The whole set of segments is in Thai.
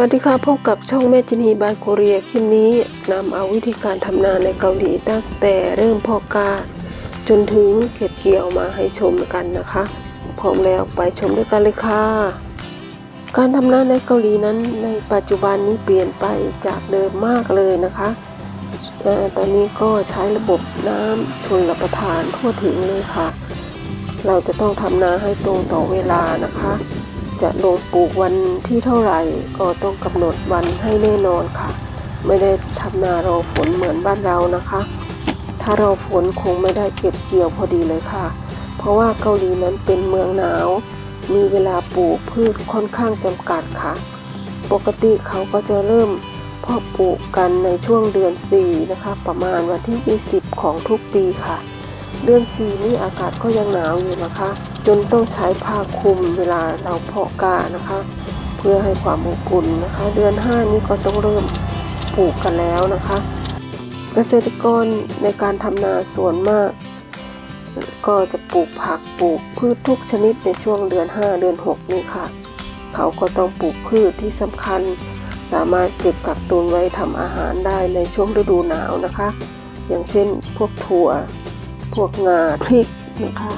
วัสดีค่ะพบกับช่องแม่จินีบายโคเรียคลิปนี้นำเอาวิธีการทำนาในเกาหลีตั้งแต่เริ่มเพอกา จนถึงเก็บเกี่ยวมาให้ชมกันนะคะ พร้อมแล้วไปชมด้วยกันเลยค่ะ การทำนาในเกาหลีนั้นในปัจจุบันนี้เปลี่ยนไปจากเดิมมากเลยนะคะตอนนี้ก็ใช้ระบบน้ำชนรับประทานทั่วถึงเลยค่ะ เราจะต้องทำนาให้ตรงต่อเวลานะคะ จะลงปลูกวันที่เท่าไหร่ ก็ต้องกำหนดวันให้แน่นอนค่ะ ไม่ได้ทำนารอฝนเหมือนบ้านเรานะคะ ถ้ารอฝนคงไม่ได้เก็บเกี่ยวพอดีเลยค่ะ เพราะว่าเกาหลีนั้นเป็นเมืองหนาว มีเวลาปลูกพืชค่อนข้างจำกัดค่ะ ปกติเขาก็จะเริ่มเพาะปลูกกันในช่วงเดือน 4 นะคะ ประมาณวันที่ 20 ของทุกปีค่ะ เดือนสี่นี่อากาศก็ยังหนาวอยู่นะคะ จนต้องใช้ผ้าคลุมเวลาเราเพาะกานะคะ เพื่อให้ความอบอุ่นนะคะ เดือนห้านี่ก็ต้องเริ่มปลูกกันแล้วนะคะ เกษตรกรในการทำนาส่วนมาก ก็จะปลูกผักปลูกพืชทุกชนิดในช่วงเดือน 5 เดือน 6 นี่ค่ะ เขาก็ต้องปลูกพืชที่สำคัญ สามารถเก็บกักตุนไว้ทำอาหารได้ในช่วงฤดูหนาวนะคะ อย่างเช่นพวกถั่ว พวกงาพริกนะคะ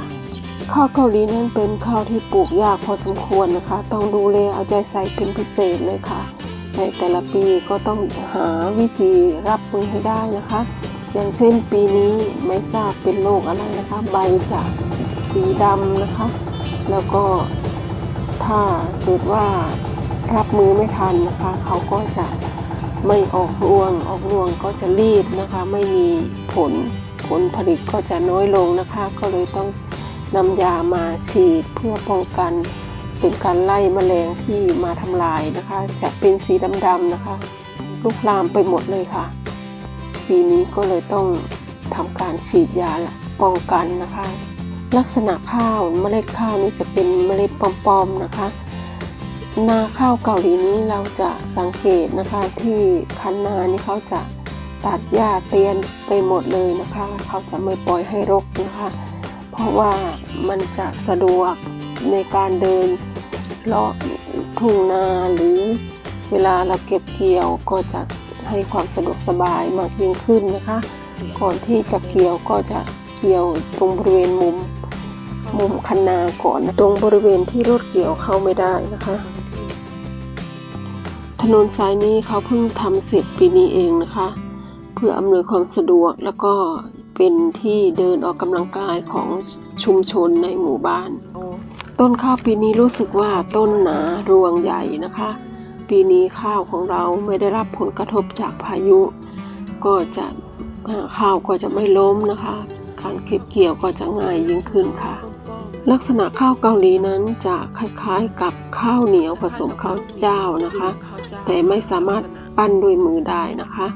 ข้าวเกาหลีนั้นเป็นข้าวที่ปลูกยากพอสมควรนะคะ ต้องดูแลเอาใจใส่เป็นพิเศษเลยค่ะ ในแต่ละปีก็ต้องหาวิธีรับมือให้ได้นะคะ อย่างเช่นปีนี้ไม่ทราบเป็นโรคอะไรนะคะ ใบจะสีดำนะคะ แล้วก็ถ้าเกิดว่ารับมือไม่ทันนะคะ เขาก็จะไม่ออกรวงออกรวงก็จะรีบนะคะ ไม่มีผล ผลผลิตก็จะน้อยลงนะคะ ก็เลยต้องนำยามาฉีดเพื่อป้องกันเป็นการไล่แมลงที่มาทำลายนะคะ จะเป็นสีดำๆนะคะ ลุกลามไปหมดเลยค่ะ ปีนี้ก็เลยต้องทำการฉีดยาป้องกันนะคะ ลักษณะข้าวเมล็ดข้าวนี้จะเป็นเมล็ดปลอมๆนะคะ นาข้าวเกาหลีนี้เราจะสังเกตนะคะที่คันนานี่เขาจะ ตัดหญ้าเตียนไปหมดเลยนะคะ เขาจะไม่ปล่อยให้รกนะคะ เพราะว่ามันจะสะดวกในการเดินเลาะทุ่งนาหรือเวลาเราเก็บเกี่ยวก็จะให้ความสะดวกสบายมากยิ่งขึ้นนะคะ ก่อนที่จะเกี่ยวก็จะเกี่ยวตรงบริเวณมุมมุมคันนาก่อนตรงบริเวณที่รถเกี่ยวเข้าไม่ได้นะคะ ถนนสายนี้เขาเพิ่งทำเสร็จปีนี้เองนะคะ เพื่ออำนวยความสะดวกแล้วก็เป็นที่เดินออกกำลังกายของชุมชนในหมู่บ้าน ต้นข้าวปีนี้รู้สึกว่าต้นหนารวงใหญ่นะคะ ปีนี้ข้าวของเราไม่ได้รับผลกระทบจากพายุ ก็จะข้าวก็จะไม่ล้มนะคะ การเก็บเกี่ยวก็จะง่ายยิ่งขึ้นค่ะ ลักษณะข้าวเกาหลีนั้นจะคล้ายๆกับข้าวเหนียวผสมข้าวเจ้านะคะ แต่ไม่สามารถปั้นด้วยมือได้นะคะ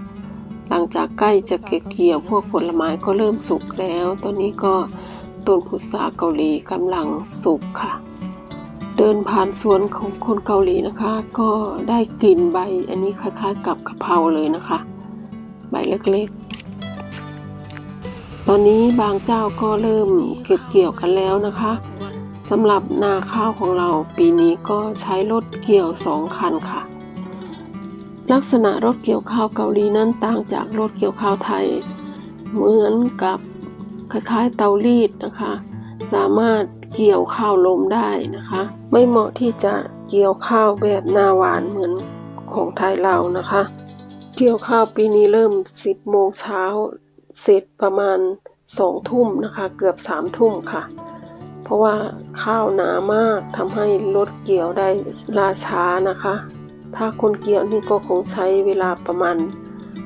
หลังจากใกล้จะเก็บเกี่ยวพวกผลไม้ก็เริ่มสุกแล้ว ตอนนี้ก็ต้นพุทราเกาหลีกำลังสุกค่ะ เดินผ่านสวนของคนเกาหลีนะคะ ก็ได้กลิ่นใบอันนี้คล้ายๆ กับกะเพราเลยนะคะ ใบเล็กๆ ตอนนี้บางเจ้าก็เริ่มเก็บเกี่ยวกันแล้วนะคะสำหรับนาข้าวของเราปีนี้ก็ใช้รถเกี่ยวสองคันค่ะ ลักษณะรถเกี่ยวข้าวเกาหลีนั้นต่างจากรถเกี่ยวข้าวไทย เหมือนกับคล้ายๆเตารีดนะคะ สามารถเกี่ยวข้าวลมได้นะคะ ไม่เหมาะที่จะเกี่ยวข้าวแบบนาหวานเหมือนของไทยเรานะคะ เกี่ยวข้าวปีนี้เริ่ม 10โมงเช้าเสร็จประมาณ2ทุ่มนะคะ เกือบ3ทุ่มค่ะ เพราะว่าข้าวหนามากทำให้รถเกี่ยวได้ลาช้านะคะ ถ้าคนเกี่ยวนี่ก็คงใช้เวลาประมาณ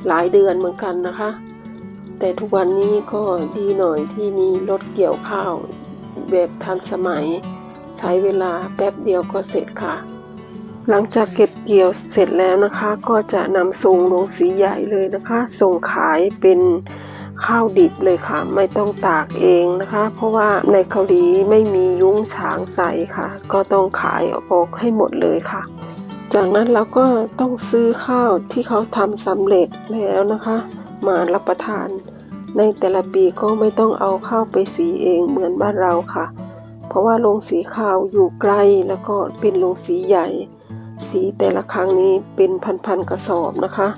หลายเดือนเหมือนกันนะคะ แต่ทุกวันนี้ก็ดีหน่อยที่มีรถเกี่ยวข้าวแบบทันสมัย ใช้เวลาแป๊บเดียวก็เสร็จค่ะ หลังจากเก็บเกี่ยวเสร็จแล้วนะคะ ก็จะนำส่งลงสีใหญ่เลยนะคะ ส่งขายเป็นข้าวดิบเลยค่ะ ไม่ต้องตากเองนะคะ เพราะว่าในเกาหลีไม่มียุ้งฉางใส่ค่ะ ก็ต้องขายออกให้หมดเลยค่ะ จากนั้นเราก็ต้องซื้อข้าวที่เขาทำสำเร็จแล้วนะคะ มารับประทาน ในแต่ละปีก็ไม่ต้องเอาข้าวไปสีเองเหมือนบ้านเราค่ะ เพราะว่าโรงสีข้าวอยู่ไกลแล้วก็เป็นโรงสีใหญ่ สีแต่ละครั้งนี้เป็นพันๆกระสอบนะคะ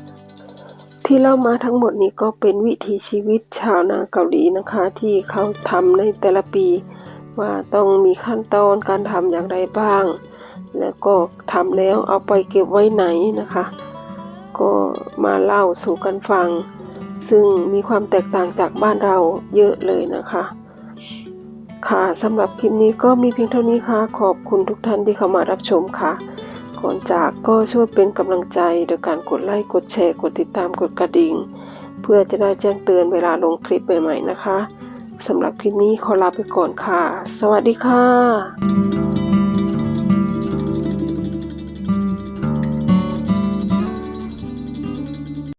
ที่เล่ามาทั้งหมดนี้ก็เป็นวิถีชีวิตชาวนาเกาหลีนะคะ ที่เขาทำในแต่ละปี ว่าต้องมีขั้นตอนการทำอย่างไรบ้าง แล้วก็ทำแล้วเอาไปเก็บไว้ไหนนะคะ ก็มาเล่าสู่กันฟัง ซึ่งมีความแตกต่างจากบ้านเราเยอะเลยนะคะ ค่ะสำหรับคลิปนี้ก็มีเพียงเท่านี้ค่ะ ขอบคุณทุกท่านที่เข้ามารับชมค่ะ ก่อนจากก็ช่วยเป็นกำลังใจโดยการกดไลค์กดแชร์กดติดตามกดกระดิ่ง เพื่อจะได้แจ้งเตือนเวลาลงคลิปใหม่ๆนะคะสำหรับคลิปนี้ขอลาไปก่อนค่ะ สวัสดีค่ะ